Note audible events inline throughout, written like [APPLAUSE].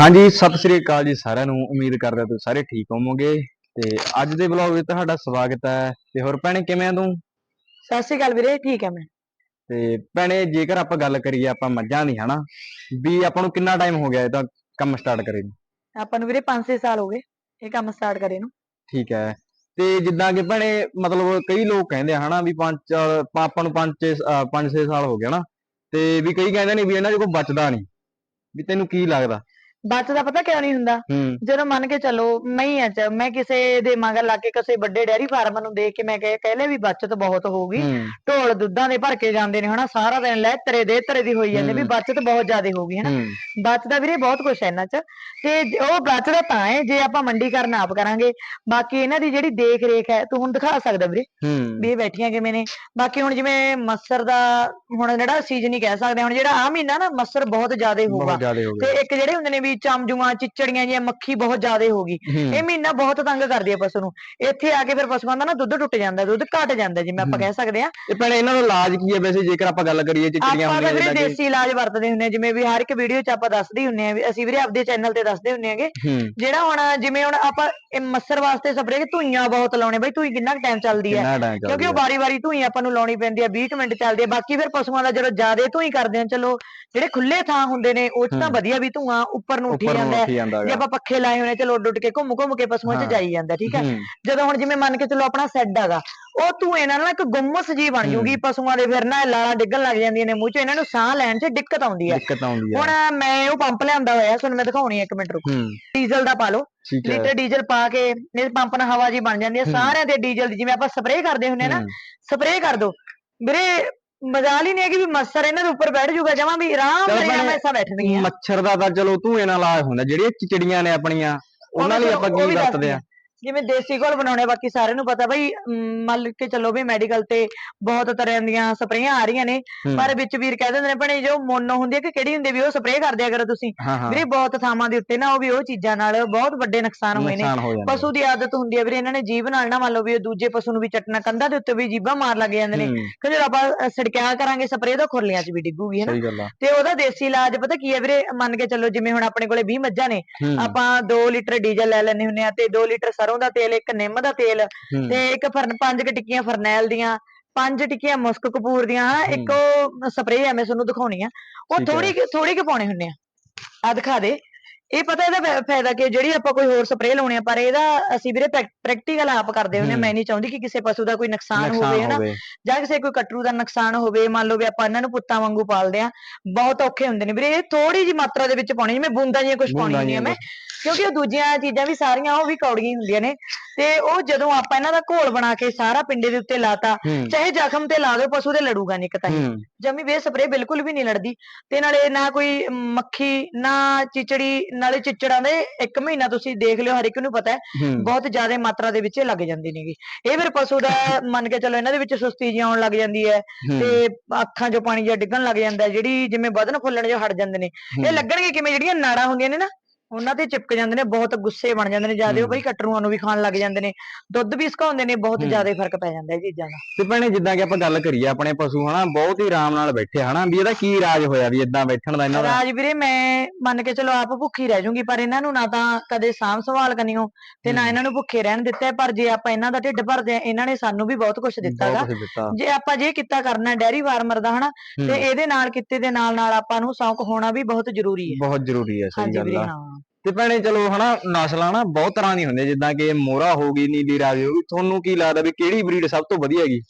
ਹਾਂਜੀ ਸਤਿ ਸ੍ਰੀ ਅਕਾਲ ਜੀ ਸਾਰਿਆਂ ਨੂੰ। ਉਮੀਦ ਕਰਦਾ ਤੁਸੀਂ ਸਾਰੇ ਠੀਕ ਹੋਵੋਗੇ। ਤੇ ਅੱਜ ਦੇ ਵਲੌਗ ਵਿੱਚ ਤੁਹਾਡਾ ਸਵਾਗਤ ਹੈ। ਤੇ ਹੋਰ ਭੈਣੇ ਕਿਵੇਂ ਆ ਤੂੰ? ਸਤਿ ਸ਼੍ਰੀ ਅਕਾਲ ਵੀਰੇ ਠੀਕ ਹੈ ਮੈਂ। ਤੇ ਭੈਣੇ ਜੇਕਰ ਆਪਾਂ ਗੱਲ ਕਰੀਏ ਆਪਾਂ ਮੱਝਾਂ ਦੀ ਹਨਾ? ਵੀ ਆਪਾਂ ਨੂੰ ਕਿੰਨਾ ਟਾਈਮ ਹੋ ਗਿਆ ਇਹਦਾ ਕੰਮ ਸਟਾਰਟ ਕਰੇ ਨੂੰ? ਆਪਾਂ ਨੂੰ ਵੀਰੇ 5-6 ਸਾਲ ਹੋ ਗਏ ਇਹ ਕੰਮ ਸਟਾਰਟ ਕਰੇ ਨੂੰ। ਠੀਕ ਹੈ। ਤੇ ਜਿੱਦਾਂ ਕਿ ਭੈਣੇ ਮਤਲਬ ਕਈ ਲੋਕ ਕਹਿੰਦੇ ਆ ਹਨਾ ਵੀ ਪੰਜ ਆਪਾਂ ਨੂੰ 5 5-6 ਸਾਲ ਹੋ ਗਏ ਨਾ ਤੇ ਵੀ ਕਈ ਕਹਿੰਦੇ ਨੇ ਵੀ ਇਹਨਾਂ ਕੋਈ ਬਚਦਾ ਨਹੀਂ। ਵੀ ਤੈਨੂੰ ਕੀ ਲੱਗਦਾ? ਬਚਦਾ ਪਤਾ ਕਿਉਂ ਨਹੀਂ ਹੁੰਦਾ? ਹੂੰ। ਜਦੋਂ ਮੰਨ ਕੇ ਚੱਲੋ ਮਈਆਂ ਚ ਮੈਂ ਕਿਸੇ ਦੇ ਮਗਰ ਲੱਗ ਕੇ ਕਿਸੇ ਵੱਡੇ ਡੈਰੀ ਫਾਰਮ ਨੂੰ ਦੇਖ ਕੇ ਮੈਂ ਕਹੇ ਕਹਿਲੇ ਵੀ ਬਚਤ ਬਹੁਤ ਹੋਊਗੀ। ਹੂੰ। ਢੋਲ ਦੁੱਧਾਂ ਦੇ ਭਰ ਕੇ ਜਾਂਦੇ ਨੇ ਹਨਾ? ਸਾਰਾ ਦਿਨ ਲੈ ਤਰੇ ਦੇ ਤਰੇ ਦੀ ਹੋਈ ਜਾਂਦੇ ਵੀ ਹੂੰ। ਬਚਤ ਬਹੁਤ ਜ਼ਿਆਦਾ ਹੋਊਗੀ ਹਨਾ? ਹੂੰ। ਬਚਦਾ ਵੀਰੇ ਬਹੁਤ ਕੁਛ ਹੈ ਇਹਨਾਂ ਚ। ਤੇ ਜ- ਉਹ ਬਚਦਾ ਤਾਂ ਹੈ ਜੇ ਆਪਾਂ ਮੰਡੀਕਰਨ ਆਪ ਕਰਾਂਗੇ ਬਾਕੀ ਇਹਨਾਂ ਦੀ ਜਿਹੜੀ ਦੇਖ ਰੇਖ ਹੈ ਤੂੰ ਹੁਣ ਦਿਖਾ ਸਕਦਾ ਵੀਰੇ। ਹੂੰ। ਵੀ ਇਹ ਬੈਠੀਆਂ ਕਿਵੇਂ ਨੇ। ਬਾਕੀ ਹੁਣ ਜਿਵੇਂ ਮੱਸਰ ਦਾ ਹੁਣ ਜਿਹੜਾ ਸੀਜ਼ਨ ਹੀ ਕਹਿ ਸਕਦੇ ਹਾਂ ਹੁਣ ਜਿਹੜਾ ਆ ਮਹੀਨਾ ਨਾ ਮੱਸਰ ਬਹੁਤ ਜ਼ਿਆਦਾ ਹੋਊਗਾ। ਬਹੁਤ ਜ਼ਿਆਦਾ ਹੋ ਤੇ ਗਿਆ ਇੱਕ ਜਿਹੜੇ ਹੁੰਦੇ ਨੇ ਵੀ ਚਮਜੂਆਂ ਚਿਚੜੀਆਂ ਜਿਹੀਆਂ ਮੱਖੀ ਬਹੁਤ ਜ਼ਿਆਦਾ ਹੋਗੀ ਹੂੰ। ਇਹ ਮਹੀਨਾ ਬਹੁਤ ਤੰਗ ਕਰਦੀ ਹੈ ਪਸ਼ੂ ਨੂੰ। ਇੱਥੇ ਆ ਕੇ ਫਿਰ ਪਸ਼ੂਆਂ ਦਾ ਨਾ ਦੁੱਧ ਟੁੱਟ ਜਾਂਦਾ ਦੁੱਧ ਘਟ ਜਾਂਦਾ ਜਿਵੇਂ ਆਪਾਂ ਹੂੰ। ਕਹਿ ਸਕਦੇ ਆ। ਇਹ ਭੈਣੇ ਇਹਨਾਂ ਦਾ ਇਲਾਜ ਕੀ ਹੈ ਵੈਸੇ ਜੇਕਰ ਆਪਾਂ ਗੱਲ ਕਰੀਏ ਚਿਚੜੀਆਂ ਆਪਾਂ ਤਾਂ ਹੁੰਦੀਆਂ ਵੀਰੇ ਦੇਸੀ ਇਲਾਜ ਵਰਤਦੇ ਹੁੰਦੇ ਆ ਜਿਵੇਂ ਵੀ ਹਰ ਇੱਕ ਵੀਡੀਓ 'ਚ ਆਪਾਂ ਦੱਸਦੇ ਹੀ ਹੁੰਦੇ ਆ ਵੀ ਅਸੀਂ ਵੀਰੇ ਆਪਦੇ ਚੈਨਲ ਤੇ ਦੱਸਦੇ ਹੁੰਦੇ ਆਗੇ। ਹੂੰ। ਜਿਹੜਾ ਹੁਣ ਜਿਵੇਂ ਹੁਣ ਆਪਾਂ ਇਹ ਮੱਸਰ ਵਾਸਤੇ ਸਪਰੇਅ ਧੂਈਆਂ ਬਹੁਤ ਲਾਉਣੇ ਬਈ ਧੂਈ ਕਿੰਨਾ ਕੁ ਟਾਈਮ ਚੱਲਦੀ ਹੈ ਕਿੰਨਾ ਟਾਈਮ ਕਿਉਂਕਿ ਉਹ ਵਾਰੀ-ਵਾਰੀ ਧੂਈ ਆਪਾਂ ਨੂੰ ਲਾਉਣੀ ਪੈਂਦੀ ਹੈ 20 ਕੁ ਮਿੰਟ ਚੱਲਦੀ ਹੈ ਬਾਕੀ ਫਿਰ ਪਸ਼ੂਆਂ ਦਾ ਜਦੋਂ ਜ਼ਿਆਦਾ ਧੂਈ ਕਰਦੇ ਆ ਚਲੋ ਜਿਹੜੇ ਖੁੱਲੇ ਥਾਂ ਹੁੰਦੇ ਨੇ ਉਹ 'ਚ ਤਾਂ। ਵਧੀਆ ਵੀ ਧੂਆਂ ਉੱਪਰ ਨੂੰ ਉੱਠੀ ਉੱਪਰ ਨੂੰ ਜਾਂਦਾ ਹੈ। ਜੇ ਹੈਗਾ। ਆਪਾਂ ਪੱਖੇ ਲਾਏ ਨੇ ਚਲੋ ਉੱਡ ਉੱਡ ਕੇ ਘੁੰਮ ਘੁੰਮ ਕੇ ਪਸ਼ੂਆਂ 'ਚ ਹਾਂ। ਜਾਈ ਜਾਂਦਾ ਠੀਕ ਹੈ? ਹੂੰ, ਜਦੋਂ ਹੁਣ ਜਿਵੇਂ ਮੰਨ ਕੇ ਚਲੋ ਆਪਣਾ ਸੈੱਡ ਹੈਗਾ ਉਹ ਧੂਏ ਨਾਲ ਨਾ ਇੱਕ ਗੁੰਮਸ ਜੀ ਬਣ। ਜੂਗੀ ਪਸ਼ੂਆਂ ਦੇ ਫਿਰ ਨਾ ਲਾਲਾਂ ਡਿੱਗਣ ਲੱਗ ਜਾਂਦੀਆਂ ਨੇ ਮੂੰਹ 'ਚ ਇਹਨਾਂ ਨੂੰ ਸਾਹ ਲੈਣ 'ਚ ਦਿੱਕਤ ਆਉਂਦੀ ਹੈ। ਦਿੱਕਤ ਆਉਂਦੀ ਹੈ। ਹੁਣ ਮੈਂ ਉਹ ਪੰਪ ਲਿਆਂਦਾ ਹੋਇਆ ਤੁਹਾਨੂੰ ਮੈਂ ਦਿਖਾਉਣੀ ਹੈ ਇੱਕ ਮਿੰਟ ਰੁਕੋ। ਹੂੰ। ਡੀਜ਼ਲ ਦਾ ਪਾ ਲਓ। ਠੀਕ ਹੈ। ਲੀਟਰ ਡੀਜ਼ਲ ਪਾ ਕੇ ਇਹ ਪੰਪ ਨਾਲ ਹਵਾ ਜੀ ਬਣ ਜਾਂਦੀ ਹੈ। ਸਾਰਿਆਂ ਦੇ ਡੀਜ਼ਲ ਦੀ ਜਿਵੇਂ ਆਪਾਂ ਸਪਰੇਅ ਕਰਦੇ ਹੁੰਦੇ ਆ ਨਾ ਹੂੰ, ਸਪਰੇਅ ਕਰ ਦੋ। ਵੀਰੇ ਮਜ਼ਾਲ ਹੀ ਨਹੀਂ ਹੈ ਕਿ ਵੀ ਮੱਛਰ ਇਹਨਾਂ ਦੇ ਉੱਪਰ ਬੈਠ ਜਾਊਗਾ ਜਮਾਂ ਵੀ ਆਰਾਮ ਚਲੋ ਨਾਲ ਭੈਣੇ, ਹਮੇਸ਼ਾ ਬੈਠਣਗੀਆਂ ਮੱਛਰ ਦਾ ਤਾਂ ਚਲੋ ਧੂਏ ਨਾਲ ਇਲਾਜ ਹੁੰਦਾ ਜਿਹੜੀਆਂ ਚਿਚੜੀਆਂ ਨੇ ਆਪਣੀਆਂ ਉਹਨਾਂ ਲਈ ਆਪਾਂ ਉਹ ਕੀ ਵੀ ਵਰਤਦੇ ਆ ਹਾਂ। ਜਿਵੇਂ ਦੇਸੀ ਘੋਲ ਬਣਾਉਣੇ ਬਾਕੀ ਸਾਰਿਆਂ ਨੂੰ ਪਤਾ ਬਈ ਮੰਨ ਕੇ ਚੱਲੋ ਵੀ ਮੈਡੀਕਲ ਤੇ ਬਹੁਤ ਤਰ੍ਹਾਂ ਦੀਆਂ ਸਪਰੇਆਂ ਆ ਰਹੀਆਂ ਨੇ ਪਰ ਵਿੱਚ ਵੀਰ ਕਹਿ ਦਿੰਦੇ ਨੇ ਭਣੇ ਜੋ ਮੋਨੋ ਹੁੰਦੀ ਹੈ ਕਿ ਕਿਹੜੀ ਹੁੰਦੀ ਵੀ ਉਹ ਸਪਰੇਅ ਕਰ ਦਿਆ ਕਰੋ ਤੁਸੀਂ। ਵੀਰੇ ਬਹੁਤ ਥਾਵਾਂ ਦੇ ਉੱਤੇ ਨਾ ਉਹ ਵੀ ਉਹ ਚੀਜ਼ਾਂ ਨਾਲ ਬਹੁਤ ਵੱਡੇ ਨੁਕਸਾਨ ਹੋਏ ਨੇ। ਪਸ਼ੂ ਦੀ ਆਦਤ ਹੁੰਦੀ ਹੈ ਵੀਰੇ ਇਹਨਾਂ ਨੇ ਜੀਭ ਨਾਲ ਨਾ ਮੰਨ ਲਓ ਵੀ ਉਹ ਦੂਜੇ ਪਸ਼ੂ ਨੂੰ ਵੀ ਚੱਟਣਾ ਕੰਧਾਂ ਦੇ ਉੱਤੇ ਵੀ ਜੀਭਾਂ ਮਾਰ ਲੱਗ ਜਾਂਦੇ ਨੇ। ਕਿ ਜਦੋਂ ਆਪਾਂ ਅ, ਛਿੜਕਿਆ ਕਰਾਂਗੇ ਸਪਰੇਅ ਤਾਂ ਖੁਰਲੀਆਂ 'ਚ ਵੀ ਡਿੱਗੂਗੀ ਹਨਾ ਤੇ ਉਹਦਾ ਦੇਸੀ ਇਲਾਜ ਪਤਾ ਕੀ ਹੈ ਵੀਰੇ ਮੰਨ ਕੇ ਚੱਲੋ ਜਿਵੇਂ ਹੁਣ ਆਪਣੇ ਕੋਲੇ 20 ਮੱਝਾਂ ਨੇ ਆਪਾਂ 2 ਲੀਟਰ ਡੀਜ਼ਲ ਲੈ ਲੈਣੇ ਹੁੰਨੇ ਆ ਤੇ 2 ਲੀਟਰ ਸਰੋਂ ਦਾ ਤੇਲ ਇੱਕ ਨਿੰਮ ਦਾ ਤੇਲ ਤੇ ਇੱਕ ਫਰਨ ਪੰਜ ਕੁ ਟਿੱਕੀਆਂ ਫਰਨੈਲ ਦੀਆਂ ਪੰਜ ਟਿੱਕੀਆਂ ਮੁਸਕ ਕਪੂਰ ਦੀਆਂ ਇੱਕ ਉਹ ਸਪਰੇਅ ਆ ਮੈਂ ਤੁਹਾਨੂੰ ਦਿਖਾਉਣੀ ਆ। ਉਹ। ਥੋੜੀ ਥੋੜੀ ਕੁ ਪਾਉਣੇ ਹੁੰਨੇ ਆ। ਆ ਦਿਖਾ ਦੇ। ਇਹ ਪਤਾ ਇਹਦਾ ਫਾਇ- ਫਾਇਦਾ ਕਿ ਜਿਹੜੀ ਆਪਾਂ ਕੋਈ ਹੋਰ ਸਪਰੇਅ ਲਾਉਣੇ ਆ ਪਰ ਇਹਦਾ ਅਸੀਂ ਵੀਰੇ ਪ੍ਰੈਕਟੀਕਲ ਆਪ ਕਰਦੇ ਹੁੰਨੇ। ਮੈਂ ਨਹੀਂ ਚਾਹੁੰਦੀ ਕਿ ਕਿਸੇ ਪਸ਼ੂ ਦਾ ਕੋਈ ਨੁਕਸਾਨ ਹੋਵੇ ਹਨਾ? ਜਾਂ ਕਿਸੇ ਕੋਈ ਕਟਰੂ ਦਾ ਨੁਕਸਾਨ ਹੋਵੇ ਮੰਨ ਲਓ ਵੀ ਆਪਾਂ ਇਹਨਾਂ ਨੂੰ ਪੁੱਤਾਂ ਵਾਂਗੂ ਪਾਲਦੇ ਆ ਬਹੁਤ ਔਖੇ ਹੁੰਦੇ ਨੇ। ਵੀਰੇ ਇਹ ਥੋੜੀ ਜੀ ਮਾਤਰਾ ਦੇ ਵਿੱਚ ਪਾਉਣੀ ਜਿਵੇਂ ਬੂੰਦਾਂ ਜਿਹੀਆਂ ਕੁਝ ਪਾਉਣੀ ਹੁੰਦੀਆਂ ਮੈਂ ਕਿਉਂਕਿ ਉਹ ਦੂਜੀਆਂ ਚੀਜ਼ਾਂ ਵੀ ਸਾਰੀਆਂ ਉਹ ਵੀ ਕੌੜੀਆਂ ਹੁੰਦੀਆਂ ਨੇ। ਤੇ ਉਹ ਜਦੋਂ ਆਪਾਂ ਇਹਨਾਂ ਦਾ ਘੋਲ ਬਣਾ ਕੇ ਸਾਰਾ ਪਿੰਡੇ ਦੇ ਉੱਤੇ ਲਾਤਾ ਚਾਹੇ ਜ਼ਖਮ ਤੇ ਲਾ ਦਿਓ ਪਸ਼ੂ ਦੇ ਲੜੂਗਾ ਨਹੀਂ ਤਾਂ। ਹੂੰ। ਜਮੀ ਵੇ ਸਪਰੇ ਬਿਲਕੁਲ ਵੀ ਨਹੀਂ ਲੜਦੀ। ਤੇ ਨਾਲੇ ਨਾ ਕੋਈ ਮੱਖੀ ਨਾ ਚਿਚੜੀ ਨਾਲੇ ਚਿਚੜਾਂ ਦੇ ਇੱਕ ਮਹੀਨਾ ਤੁਸੀਂ ਦੇਖ ਲਿਓ ਹਰ ਇੱਕ ਨੂੰ ਪਤਾ ਹੈ ਬਹੁਤ ਜ਼ਿਆਦਾ ਮਾਤਰਾ ਦੇ ਵਿੱਚ ਇਹ ਲੱਗ ਜਾਂਦੇ ਨੇਗੇ। ਇਹ ਫਿਰ ਪਸ਼ੂ ਦਾ [LAUGHS] ਮੰਨ ਕੇ ਚਲੋ ਇਹਨਾਂ ਦੇ ਵਿੱਚ ਸੁਸਤੀ ਜਿਹੀ ਆਉਣ ਲੱਗ ਜਾਂਦੀ ਹੈ ਤੇ ਅੱਖਾਂ 'ਚੋਂ ਪਾਣੀ ਜਿਹਾ ਡਿੱਗਣ ਲੱਗ ਜਾਂਦਾ ਜਿਹੜੀ ਜਿਵੇਂ ਵਧਣ ਫੁੱਲਣ ਜੋ ਹਟ ਜਾਂਦੇ ਨੇ। ਇਹ ਲੱਗਣਗੇ ਕਿਵੇਂ? ਜਿਹੜੀਆਂ ਨਾੜਾਂ ਹੁੰਦੀਆਂ ਨੇ ਨਾ ਉਹਨਾਂ ਤੇ ਚਿਪਕ ਜਾਂਦੇ ਨੇ ਬਹੁਤ ਗੁੱਸੇ ਬਣ ਜਾਂਦੇ ਨੇ ਜ਼ਿਆਦਾ ਉਹ ਹੂੰ। ਬਈ ਕਟਰੂਆਂ ਨੂੰ ਵੀ ਖਾਣ ਲੱਗ ਜਾਂਦੇ ਨੇ ਦੁੱਧ ਵੀ ਸੁਕਾਉਂਦੇ ਨੇ ਬਹੁਤ ਹੂੰ। ਜ਼ਿਆਦਾ ਫ਼ਰਕ ਪੈ ਜਾਂਦਾ ਇਹ ਚੀਜ਼ਾਂ ਦਾ। ਤੇ ਭੈਣੇ ਜਿੱਦਾਂ ਕਿ ਆਪਾਂ ਗੱਲ ਕਰੀਏ ਆਪਣੇ ਪਸ਼ੂ ਹਨਾ ਬਹੁਤ ਹੀ ਆਰਾਮ ਨਾਲ ਬੈਠੇ ਹਨਾ ਵੀ ਇਹਦਾ ਕੀ ਇਲਾਜ ਹੋਇਆ ਵੀ ਇਦਾਂ ਬੈਠਣ ਦਾ ਇਹਨਾਂ ਦਾ? ਰਾਜ ਵੀਰੇ ਮੈਂ ਮੰਨ ਕੇ ਚਲੋ ਆਪ ਭੁੱਖੀ ਰਹਿ ਜਾਊਂਗੀ ਪਰ ਇਹਨਾਂ ਨੂੰ ਨਾ ਤਾਂ ਕਦੇ ਸਾਂਭ ਸੰਭਾਲ ਕਰਨੀਓ ਤੇ ਨਾ ਹੂੰ। ਇਹਨਾਂ ਨੂੰ ਭੁੱਖੇ ਰਹਿਣ ਦਿੱਤਾ ਹੈ, ਪਰ ਜੇ ਆਪਾਂ ਇਹਨਾਂ ਦਾ ਢਿੱਡ ਭਰਦੇ ਆ ਇਹਨਾਂ ਨੇ ਸਾਨੂੰ ਵੀ ਬਹੁਤ ਕੁਝ ਦਿੱਤਾਗਾ ਬਹੁਤ ਕੁਛ ਦਿੱਤਾ। ਜੇ ਆਪਾਂ ਜੇ ਕਿੱਤਾ ਕਰਨਾ ਡੈਰੀ ਫਾਰਮਰ ਦਾ ਹਨਾ ਹੂੰ, ਤੇ ਇਹਦੇ ਨਾਲ ਕਿੱਤੇ ਦੇ ਨਾਲ ਨਾਲ ਆਪਾਂ ਨੂੰ ਸ਼ੌਂਕ ਹੋਣਾ ਵੀ ਬਹੁਤ ਜ਼ਰੂਰੀ ਹੈ। ਬਹੁਤ ਜ਼ਰੂਰੀ ਹੈ ਸਹੀ ਹਾਂਜੀ ਗੱਲ ਵੀਰੇ ਆ। ਹਾਂ। ਤੇ ਭੈਣੇ ਚਲੋ ਹਨਾ ਨਸਲਾਂ ਨਾ ਬਹੁਤ ਤਰ੍ਹਾਂ ਦੀ ਹੁੰਦੀਆਂ, ਜਿੱਦਾਂ ਕਿ ਮੋਹਰਾ ਹੋ ਗਈ, ਨੀਲੀ ਰਾਵੀ ਹੋ ਗਈ, ਤੁਹਾਨੂੰ ਕੀ ਲੱਗਦਾ ਵੀ ਕਿਹੜੀ ਬਰੀਡ ਸਭ ਤੋਂ ਵਧੀਆ ਹੈਗੀ?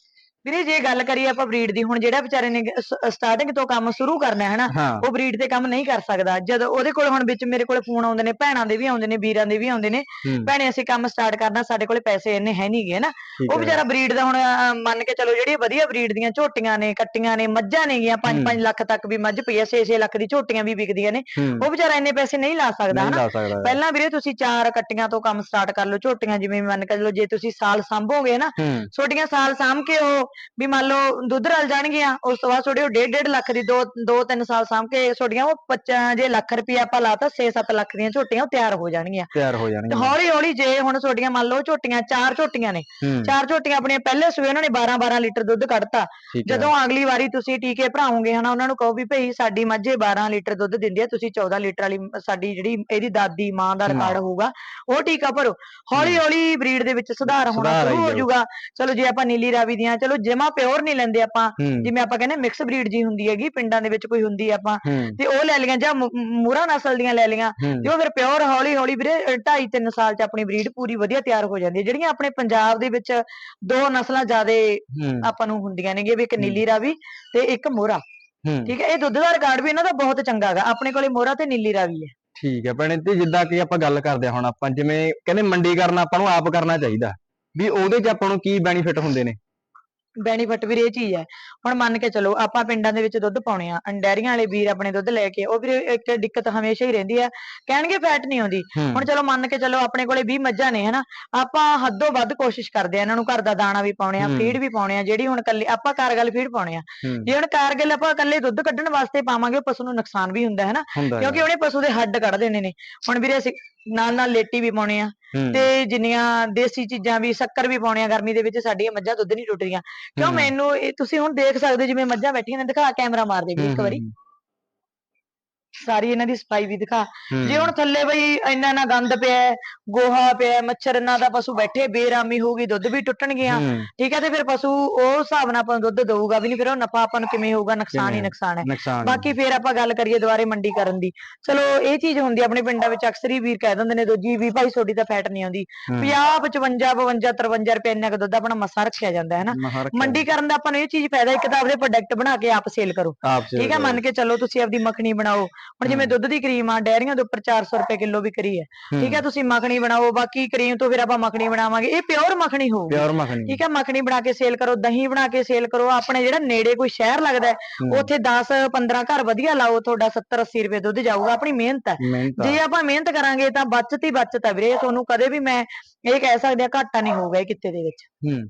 ਵੀਰੇ ਜੇ ਗੱਲ ਕਰੀਏ ਆਪਾਂ ਬਰੀਡ ਦੀ ਹੁਣ ਜਿਹੜਾ ਵਿਚਾਰੇ ਨੇ ਸਟਾਰਟਿੰਗ ਤੋਂ ਕੰਮ ਸ਼ੁਰੂ ਕਰਨਾ ਹੈ ਹਨਾ ਉਹ ਬਰੀਡ ਤੇ ਕੰਮ ਨਹੀਂ ਕਰ ਸਕਦਾ। ਜਦੋਂ ਉਹਦੇ ਕੋਲ ਹੁਣ ਵਿੱਚ ਮੇਰੇ ਕੋਲ ਫੋਨ ਆਉਂਦੇ ਨੇ ਭੈਣਾਂ ਦੇ ਵੀ ਆਉਂਦੇ ਨੇ ਵੀਰਾਂ ਦੇ ਵੀ ਆਉਂਦੇ ਨੇ ਭੈਣੇ ਅਸੀਂ ਕੰਮ ਸਟਾਰਟ ਕਰਨਾ ਸਾਡੇ ਕੋਲੇ ਪੈਸੇ ਇੰਨੇ ਹੈ ਨਹੀਂਗੇ ਨਾ। ਠੀਕ ਉਹ ਵਿਚਾਰਾ ਬਰੀਡ ਦਾ ਹੁਣ ਮੰਨ ਕੇ ਚਲੋ ਜਿਹੜੀ ਵਧੀਆ ਬਰੀਡ ਦੀਆਂ ਝੋਟੀਆਂ ਨੇ ਕੱਟੀਆਂ ਨੇ ਮੱਝਾਂ ਨੇਗੀਆਂ 5-5 ਲੱਖ ਤੱਕ ਵੀ ਮੱਝ ਪਈ ਆ 6-6 ਲੱਖ ਦੀ ਝੋਟੀਆਂ ਵੀ ਵਿਕਦੀਆਂ ਨੇ ਉਹ ਵਿਚਾਰਾ ਇੰਨੇ ਪੈਸੇ ਨਹੀਂ ਲਾ ਸਕਦਾ ਹਨਾ ਪਹਿਲਾਂ ਵੀਰੇ ਤੁਸੀਂ ਚਾਰ ਕੱਟੀਆਂ ਤੋਂ ਕੰਮ ਸਟਾਰਟ ਕਰ ਲਓ ਝੋਟੀਆਂ ਜਿਵੇਂ ਮੰਨ ਕੇ ਚਲੋ ਜੇ ਤੁਸੀਂ ਸਾਲ ਸੰਭੋਗੇ ਨਾ। ਛੋਟੀਆਂ ਸਾਲ ਸਾਂਭ ਕੇ ਉਹ ਵੀ ਮੰਨ ਲਓ ਦੁੱਧ ਰਲ ਜਾਣਗੀਆਂ ਉਸ ਤੋਂ ਬਾਅਦ ਤੁਹਾਡੇ ਉਹ 1.5 ਲੱਖ ਦੀ 2 2 3 ਸਾਲ ਸਾਂਭ ਕੇ ਤੁਹਾਡੀਆਂ ਉਹ 25 ਜੇ ਲੱਖ ਰੁਪਇਆ ਆਪਾਂ ਲਾਤਾ 6-7 ਲੱਖ ਦੀਆਂ ਝੋਟੀਆਂ ਉਹ ਤਿਆਰ ਹੋ ਜਾਣਗੀਆਂ। ਤਿਆਰ ਹੋ ਤੇ ਜਾਣਗੇ ਹੌਲੀ ਹੌਲੀ ਜੇ ਹੁਣ ਤੁਹਾਡੀਆਂ ਮੰਨ ਲਓ ਝੋਟੀਆਂ ਚਾਰ ਝੋਟੀਆਂ ਨੇ ਚਾਰ ਝੋਟੀਆਂ ਆਪਣੀਆਂ ਪਹਿਲੇ ਸੂਏ ਉਹਨਾਂ ਨੇ 12-12 ਲੀਟਰ ਦੁੱਧ ਕੱਢਤਾ। ਜਦੋਂ ਅਗਲੀ ਵਾਰੀ ਤੁਸੀਂ ਟੀਕੇ ਭਰਾਓਗੇ ਹਨਾ ਉਹਨਾਂ ਨੂੰ ਕਹੋ ਵੀ ਭਈ ਸਾਡੀ ਮੱਝ 12 ਲੀਟਰ ਦੁੱਧ ਦਿੰਦੀ ਹੈ ਤੁਸੀਂ 14 ਲੀਟਰ ਵਾਲੀ ਸਾਡੀ ਜਿਹੜੀ ਇਹਦੀ ਦਾਦੀ ਮਾਂ ਦਾ। ਰਿਕਾਰਡ ਹੋਊਗਾ ਉਹ ਟੀਕਾ ਭਰੋ। ਹੌਲੀ ਹੌਲੀ ਬਰੀਡ ਦੇ ਵਿੱਚ ਸੁਧਾਰ ਹੋਣਾ ਸ਼ੁਰੂ ਹੋ ਜਾਊ। ਜਾਊਗਾ। ਚਲੋ ਜੇ ਆਪਾਂ ਨੀਲੀ ਰਾਵੀ ਦੀਆਂ ਚਲੋ ਜਮਾ ਪਿਓਰ ਨਹੀਂ ਲੈਂਦੇ ਆਪਾਂ। ਜਿਵੇਂ ਆਪਾਂ ਕਹਿੰਦੇ ਮਿਕਸ ਬਰੀਡ ਜੀ ਹੁੰਦੀ ਹੈਗੀ ਪਿੰਡਾਂ ਦੇ ਵਿੱਚ ਕੋਈ ਹੁੰਦੀ ਆਪਾਂ। ਤੇ ਉਹ ਲੈ ਲਈਆਂ ਜਾਂ ਮੂਰਾ ਨਸਲ ਦੀਆਂ ਲੈ ਲਈਆਂ। ਤੇ ਉਹ ਫਿਰ ਪਿਓਰ ਹੌਲੀ ਹੌਲੀ ਵੀਰੇ 2.5 3 ਸਾਲ ਚ ਆਪਣੀ ਬਰੀਡ ਪੂਰੀ ਵਧੀਆ ਤਿਆਰ ਹੋ ਜਾਂਦੀ ਹੈ। ਜਿਹੜੀਆਂ ਆਪਣੇ ਪੰਜਾਬ ਦੇ ਵਿੱਚ ਦੋ ਨਸਲਾਂ ਜ਼ਿਆਦੇ ਆਪਾਂ ਨੂੰ ਹੁੰਦੀਆਂ ਨੇਗੀਆਂ ਵੀ ਇੱਕ। ਨੀਲੀ ਰਾਵੀ ਤੇ ਇੱਕ ਮੋਹਰਾ। ਹੂੰ। ਠੀਕ ਹੈ ਇਹ ਦੁੱਧ ਦਾ ਰਿਕਾਰਡ ਵੀ ਇਹਨਾਂ ਦਾ ਬਹੁਤ ਚੰਗਾ ਹੈਗਾ। ਆਪਣੇ ਕੋਲੇ ਮੋਹਰਾ ਤੇ ਨੀਲੀ ਰਾਵੀ ਹੈ। ਠੀਕ ਹੈ ਭੈਣੇ ਤੇ ਜਿੱਦਾਂ ਕਿ ਆਪਾਂ ਗੱਲ ਕਰਦੇ ਹਾਂ ਹੁਣ ਆਪਾਂ ਜਿਵੇਂ ਕਹਿੰਦੇ ਮੰਡੀਕਰਨ ਆਪਾਂ ਨੂੰ ਆਪ ਕਰਨਾ ਚਾਹੀਦਾ। ਵੀ ਉਹਦੇ 'ਚ ਆਪਾਂ ਨੂੰ ਕੀ ਬੈਨੀਫਿਟ ਹੁੰਦੇ ਨੇ? ਬੈਨੀਫਿਟ ਵੀ ਇਹ ਚੀਜ਼ ਹੈ। ਹੁਣ ਮੰਨ ਕੇ ਚਲੋ ਆਪਾਂ ਪਿੰਡਾਂ ਦੇ ਵਿੱਚ ਦੁੱਧ ਪਾਉਣੇ ਆ ਅਨ ਡੈਰੀਆਂ ਵਾਲੇ ਵੀਰ ਆਪਣੇ ਦੁੱਧ ਲੈ ਕੇ ਉਹ ਵੀ ਇੱਕ ਦਿੱਕਤ ਹਮੇਸ਼ਾ ਹੀ ਰਹਿੰਦੀ ਹੈ। ਕਹਿਣਗੇ ਫੈਟ ਨਹੀਂ ਆਉਂਦੀ। ਹੂੰ। ਹੁਣ ਚਲੋ ਮੰਨ ਕੇ ਚਲੋ ਆਪਣੇ ਕੋਲੇ 20 ਮੱਝਾਂ ਨੇ ਹਨਾ ਆਪਾਂ ਹੱਦੋਂ ਵੱਧ ਕੋਸ਼ਿਸ਼ ਕਰਦੇ ਆ ਇਹਨਾਂ ਨੂੰ ਘਰ ਦਾ ਦਾਣਾ ਵੀ ਪਾਉਣੇ ਆ ਹੂੰ। ਫੀਡ ਵੀ ਪਾਉਣੇ ਆ ਜਿਹੜੀ ਹੁਣ ਕੱਲੀ ਆਪਾਂ ਕਾਰਗਲ ਫੀਡ ਪਾਉਣੇ ਆ। ਹੂੰ। ਜੇ ਹੁਣ ਕਾਰਗਲ ਆਪਾਂ ਕੱਲੇ ਦੁੱਧ ਕੱਢਣ ਵਾਸਤੇ ਪਾਵਾਂਗੇ ਉਹ ਪਸ਼ੂ ਨੂੰ ਨੁਕਸਾਨ ਵੀ ਹੁੰਦਾ ਹੈ ਨਾ ਹੁੰਦਾ ਹੈ। ਕਿਉਂਕਿ ਉਹਨੇ ਪਸ਼ੂ ਦੇ ਹੱਡ ਕੱਢ ਦੇਣੇ ਨੇ। ਹੁਣ ਵੀਰੇ ਅਸੀਂ ਨਾਲ ਨਾਲ ਲੇਟੀ ਵੀ ਪਾਉਣੇ ਆ। ਤੇ ਜਿੰਨੀਆਂ ਦੇਸੀ ਚੀਜ਼ਾਂ ਵੀ ਸ਼ੱਕਰ ਵੀ ਪਾਉਣੇ ਆ ਗਰਮੀ ਦੇ ਵਿੱਚ ਸਾਡੀਆਂ ਮੱਝਾਂ ਦੁੱਧ ਨਹੀਂ ਟੁੱਟਦੀਆਂ ਕਿਉਂ। ਮੈਨੂੰ ਇਹ ਤੁਸੀਂ ਹੁਣ ਦੇਖ ਸਕਦੇ ਹੋ ਜਿਵੇਂ ਮੱਝਾਂ ਬੈਠੀਆਂ ਨੇ ਦਿਖਾ ਕੈਮਰਾ ਮਾਰ ਦੇ ਇੱਕ ਵਾਰੀ। ਸਾਰੀ ਇਹਨਾਂ ਦੀ ਸਫ਼ਾਈ ਵੀ ਦਿਖਾ। ਜੇ ਹੁਣ ਥੱਲੇ ਬਈ ਇੰਨਾ ਨਾ ਗੰਦ ਪਿਆ ਹੈ, ਗੋਹਾ ਪਿਆ ਹੈ, ਮੱਛਰ ਨਾ ਦਾ ਪਸ਼ੂ ਬੈਠੇ ਬੇਰਾਮੀ ਹੋਊਗੀ ਦੁੱਧ ਵੀ ਟੁੱਟਣਗੀਆਂ ਹੂੰ, ਠੀਕ ਹੈ ਤੇ ਫਿਰ ਪਸ਼ੂ ਉਹ ਹਿਸਾਬ ਨਾਲ ਆਪਾਂ ਨੂੰ ਦੁੱਧ ਦਊਗਾ ਵੀ ਨਹੀਂ ਫਿਰ ਉਹ ਨਫਾ ਆਪਾਂ ਨੂੰ ਕਿਵੇਂ ਹੋਊਗਾ ਨੁਕਸਾਨ ਹੀ ਕਿਵੇਂ? ਨੁਕਸਾਨ ਹੈ। ਨੁਕਸਾਨ। ਬਾਕੀ ਫਿਰ ਆਪਾਂ ਗੱਲ ਕਰੀਏ ਦੁਬਾਰੇ ਮੰਡੀ ਕਰਨ ਦੀ। ਚਲੋ ਇਹ ਚੀਜ਼ ਹੁੰਦੀ ਆ ਆਪਣੇ ਪਿੰਡਾਂ ਵਿੱਚ ਅਕਸਰ ਹੀ ਵੀਰ ਕਹਿ ਦਿੰਦੇ ਨੇ ਦੂਜੀ ਵੀ ਭਾਈ ਤੁਹਾਡੀ ਤਾਂ ਫੈਟ ਨਹੀਂ ਆਉਂਦੀ। ਹੂੰ, 50 55 52 53 ਰੁਪਏ ਇੰਨਾ ਕੁ ਦੁੱਧ ਆਪਣਾ ਮਸਾ ਰੱਖਿਆ ਜਾਂਦਾ ਹੈ ਨਾ। ਮੰਡੀ ਕਰਨ ਦਾ ਆਪਾਂ ਨੂੰ ਇਹ ਚੀਜ਼ ਫਾਇਦਾ ਇੱਕ ਤਾਂ ਆਪਦੇ ਪ੍ਰੋਡਕਟ ਬਣਾ ਕੇ ਆਪ ਸੇਲ ਕਰੋ। ਆਪ ਸੇ ਠੀਕ ਹੈ ਮੰਨ ਕੇ ਚੱਲੋ ਤੁਸੀਂ ਆਪਦੀ ਮੱਖਣੀ ਬਣਾਓ ਹੁਣ ਜਿਵੇਂ। ਦੁੱਧ ਦੀ ਕਰੀਮ ਆ ਡੈਰੀਆਂ ਦੇ ਉੱਪਰ 400 ਰੁਪਏ ਕਿਲੋ ਵਿਕਰੀ ਹੈ। ਠੀਕ ਹੈ ਤੁਸੀਂ ਮੱਖਣੀ ਬਣਾਓ ਬਾਕੀ ਕਰੀਮ ਤੋਂ ਫਿਰ ਆਪਾਂ ਮੱਖਣੀ ਬਣਾਵਾਂਗੇ। ਇਹ ਪਿਓਰ ਮੱਖਣੀ ਹੋਊਗੀ। ਪਿਓਰ ਮੱਖਣੀ। ਠੀਕ ਹੈ ਮੱਖਣੀ ਬਣਾ ਕੇ ਸੇਲ ਕਰੋ ਦਹੀਂ ਬਣਾ ਕੇ ਸੇਲ ਕਰੋ। ਆਪਣੇ ਜਿਹੜਾ ਨੇੜੇ ਕੋਈ ਸ਼ਹਿਰ ਲੱਗਦਾ ਉੱਥੇ 10 15 ਘਰ ਵਧੀਆ ਲਾਓ ਤੁਹਾਡਾ 70 80 ਰੁਪਏ ਦੁੱਧ ਜਾਊਗਾ। ਆਪਣੀ ਮਿਹਨਤ ਹੈ। ਜੇ ਆਪਾਂ ਮਿਹਨਤ ਕਰਾਂਗੇ ਤਾਂ ਬਚਤ ਹੀ ਬਚਤ ਹੈ ਵੀਰੇ। ਤੁਹਾਨੂੰ ਕਦੇ ਵੀ ਮੈਂ ਇਹ ਕਹਿ ਸਕਦੀ ਆ ਘਾਟਾ ਨਹੀਂ ਹੋਊਗਾ ਇਹ ਕਿੱਤੇ ਦੇ ਵਿੱਚ। ਹੂੰ।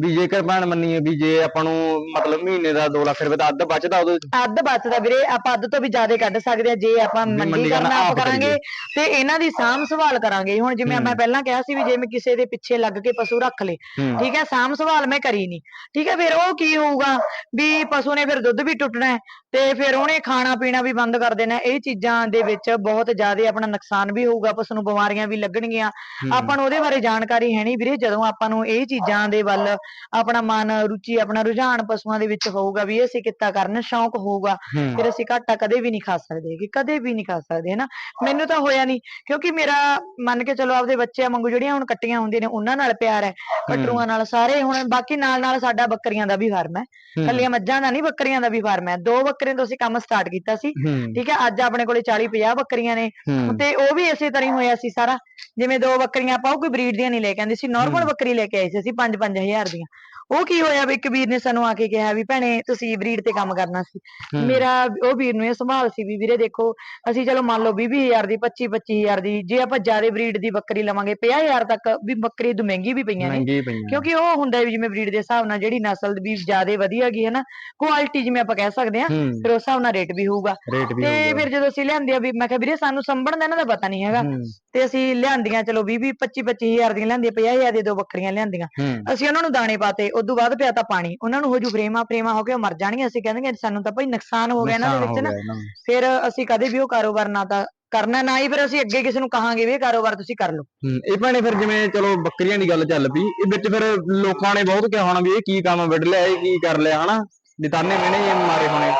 ਵੀ ਜੇਕਰ ਭੈਣ ਮੰਨੀਏ ਵੀ ਜੇ ਆਪਾਂ ਨੂੰ ਮਤਲਬ ਮਹੀਨੇ ਦਾ 2 ਲੱਖ ਰੁਪਏ ਦਾ ਅੱਧ ਬਚਦਾ ਉਹਦੇ ਅੱਧ ਬਚਦਾ ਵੀਰੇ ਆਪਾਂ ਅੱਧ ਤੋਂ ਵੀ ਜ਼ਿਆਦਾ ਕੱਢ ਸਕਦੇ ਆ ਜੇ ਆਪਾਂ ਮੰਡੀ ਕਰਨਾ ਆਪ ਕਰਾਂਗੇ। ਤੇ ਇਹਨਾਂ ਦੀ ਸਾਂਭ ਸੰਭਾਲ ਕਰਾਂਗੇ। ਹੁਣ ਜਿਵੇਂ ਹੂੰ। ਮੈਂ ਪਹਿਲਾਂ ਕਿਹਾ ਸੀ ਵੀ ਜੇ ਮੈਂ ਕਿਸੇ ਦੇ ਪਿੱਛੇ ਲੱਗ ਕੇ ਪਸ਼ੂ ਰੱਖ ਲੇ ਹੂੰ। ਠੀਕ ਹੈ ਸਾਂਭ ਸੰਭਾਲ ਮੈਂ ਕਰੀ ਨਹੀਂ ਠੀਕ ਹੈ ਫਿਰ ਉਹ ਕੀ ਹੋਊਗਾ? ਵੀ ਪਸ਼ੂ ਨੇ ਫਿਰ ਦੁੱਧ ਵੀ ਟੁੱਟਣਾ ਹੈ ਤੇ ਫਿਰ ਉਹਨੇ ਖਾਣਾ ਪੀਣਾ ਵੀ ਬੰਦ ਕਰ ਦੇਣਾ। ਇਹ ਚੀਜ਼ਾਂ ਦੇ ਵਿੱਚ ਬਹੁਤ ਜ਼ਿਆਦਾ ਆਪਣਾ ਨੁਕਸਾਨ ਵੀ ਹੋਊਗਾ ਪਸ਼ੂ ਨੂੰ ਬਿਮਾਰੀਆਂ ਵੀ ਲੱਗਣਗੀਆਂ। ਆਪਾਂ ਨੂੰ ਉਹਦੇ ਬਾਰੇ ਜਾਣਕਾਰੀ ਹੈ ਨਹੀਂ ਵੀਰੇ ਜਦੋਂ ਆਪਾਂ ਨੂੰ ਇਹ ਚੀਜ਼ਾਂ ਦੇ ਵੱਲ ਆਪਣਾ ਮਨ ਰੁਚੀ ਆਪਣਾ ਰੁਝਾਨ ਪਸ਼ੂਆਂ ਦੇ ਵਿੱਚ ਹੋਊਗਾ ਵੀ ਅਸੀਂ ਕਿੱਤਾ ਕਰਨ ਸ਼ੌਂਕ ਹੋਊਗਾ ਫਿਰ ਅਸੀਂ ਘਾਟਾ ਕਦੇ ਵੀ ਨਹੀਂ ਖਾ ਸਕਦੇ ਕਿ ਕਦੇ ਵੀ ਨਹੀਂ ਖਾ ਸਕਦੇ ਹਨਾ? ਮੈਨੂੰ ਤਾਂ ਹੋਇਆ ਨਹੀਂ ਕਿਉਂਕਿ ਮੇਰਾ ਮੰਨ ਕੇ ਚਲੋ ਆਪਦੇ ਬੱਚਿਆਂ ਵਾਂਗੂ ਜਿਹੜੀਆਂ ਹੁਣ ਕੱਟੀਆਂ ਹੁੰਦੀਆਂ ਨੇ ਉਹਨਾਂ ਨਾਲ ਪਿਆਰ ਹੈ ਕਟਰੂਆਂ ਨਾਲ ਸਾਰੇ ਹੁਣ ਬਾਕੀ ਨਾਲ ਨਾਲ ਸਾਡਾ ਬੱਕਰੀਆਂ ਦਾ ਵੀ ਫਾਰਮ ਹੈ। ਹੂੰ, ਕੱਲੀਆਂ ਮੱਝਾਂ ਦਾ ਨਹੀਂ ਬੱਕਰੀਆਂ ਦਾ ਵੀ ਫਾਰਮ ਹੈ। ਦੋ ਬੱਕਰੀਆਂ ਤੋਂ ਅਸੀਂ ਕੰਮ ਸਟਾਰਟ ਕੀਤਾ ਸੀ। ਠੀਕ ਹੈ ਅੱਜ ਆਪਣੇ ਕੋਲੇ 40 50 ਬੱਕਰੀਆਂ ਨੇ। ਤੇ ਉਹ ਵੀ ਇਸੇ ਤਰ੍ਹਾਂ ਹੀ ਹੋਇਆ ਸੀ ਸਾਰਾ। ਜਿਵੇਂ ਦੋ ਬੱਕਰੀਆਂ ਆਪਾਂ ਉਹ ਕੋਈ ਬਰੀਡ ਦੀਆਂ ਨਹੀਂ ਲੈ ਕੇ ਆਂਦੇ ਸੀ ਨਾਰਮਲ। ਬੱਕਰੀ ਲੈ ਕੇ ਆਏ ਸੀ ਅਸੀਂ 5-5000 ਦੀਆਂ। ਉਹ ਕੀ ਹੋਇਆ ਵੀ ਇੱਕ ਵੀਰ ਨੇ ਸਾਨੂੰ ਆ ਕੇ ਕਿਹਾ ਵੀ ਭੈਣੇ ਤੁਸੀਂ ਬਰੀਡ ਤੇ ਕੰਮ ਕਰਨਾ ਸੀ। ਮੇਰਾ ਉਹ ਵੀਰ ਨੂੰ ਇਹ ਸੰਭਾਲ ਸੀ ਵੀ ਵੀਰੇ ਦੇਖੋ ਅਸੀਂ ਚਲੋ ਮੰਨ ਲਓ 20000 ਦੀ 25 25000 ਦੀ ਜੇ ਆਪਾਂ ਜ਼ਿਆਦਾ ਬਰੀਡ ਦੀ ਬੱਕਰੀ ਲਵਾਂਗੇ 50000 ਤੱਕ ਵੀ ਬੱਕਰੀ ਤੋਂ ਮਹਿੰਗੀ ਵੀ ਪਈਆਂ ਨੇ। ਕਿਉਂਕਿ ਉਹ ਹੁੰਦਾ ਵੀ ਜਿਵੇਂ ਬਰੀਡ ਦੇ ਹਿਸਾਬ ਨਾਲ ਜਿਹੜੀ ਨਸਲ ਵੀ ਜ਼ਿਆਦਾ ਵਧੀਆ ਗਈ ਹੈ ਨਾ ਕੁਆਲਿਟੀ ਜਿਵੇਂ ਆਪਾਂ ਕਹਿ ਸਕਦੇ ਹਾਂ ਫਿਰ ਉਸ ਹਿਸਾਬ ਨਾਲ ਰੇਟ ਵੀ ਹੋਊਗਾ। ਤੇ ਫਿਰ ਜਦੋਂ ਅਸੀਂ ਲਿਆਂਦੇ ਆ ਵੀ ਮੈਂ ਕਿਹਾ ਵੀਰੇ ਸਾਨੂੰ ਸੰਭਣ ਦਾ ਇਹਨਾਂ ਦਾ ਪਤਾ ਨਹੀਂ ਹੈਗਾ। ਤੇ ਅਸੀਂ ਲਿਆਂਦੀਆਂ ਚਲੋ 20 20 25 25000 ਦੀਆਂ ਲਿਆਂਦੀਆਂ 50000 ਦੀਆਂ ਦੋ ਬੱਕਰੀਆਂ ਲਿਆਂਦੀਆਂ। ਅਸੀਂ ਉਹਨਾਂ ਨੂੰ ਦਾਣੇ ਪਾਤੇ ਉਦੋਂ ਬਾਅਦ ਪਿਆ ਤਾਂ ਪਾਣੀ। ਉਹਨਾਂ ਨੂੰ ਹੋ ਜੂ ਫਰੇਮਾ ਫਰੇਮਾ ਹੋ ਕੇ ਉਹ ਮਰ ਜਾਣਗੀਆਂ। ਅਸੀਂ ਕਹਿੰਦੇ ਸਾਨੂੰ ਤਾਂ ਭਾਈ ਨੁਕਸਾਨ ਹੋ ਗਿਆ ਇਹਨਾਂ ਦੇ ਵਿੱਚ ਨਾ। ਫਿਰ ਅਸੀਂ ਕਦੇ ਵੀ ਉਹ ਕਾਰੋਬਾਰ ਨਾ ਤਾਂ ਕਰਨਾ ਨਾ ਹੀ ਫਿਰ ਅਸੀਂ ਅੱਗੇ ਕਿਸੇ ਨੂੰ ਕਹਾਂਗੇ ਵੀ ਇਹ ਕਾਰੋਬਾਰ ਤੁਸੀਂ ਕਰ ਲਓ। ਹੂੰ, ਇਹ ਭੈਣੇ ਫਿਰ ਜਿਵੇਂ ਚਲੋ ਬੱਕਰੀਆਂ ਦੀ ਗੱਲ ਚੱਲ ਪਈ ਇਹ ਵਿੱਚ ਫਿਰ ਲੋਕਾਂ ਨੇ ਬਹੁਤ ਕਿਹਾ ਹੋਣਾ ਵੀ ਇਹ ਕੀ ਕੰਮ ਵੱਢ ਲਿਆ ਇਹ ਕੀ ਕਰ ਲਿਆ ਹਨਾ? ਵੀ ਤਾਨੇ ਮੈਨੇ ਮਾਰੇ ਹੋਣੇ।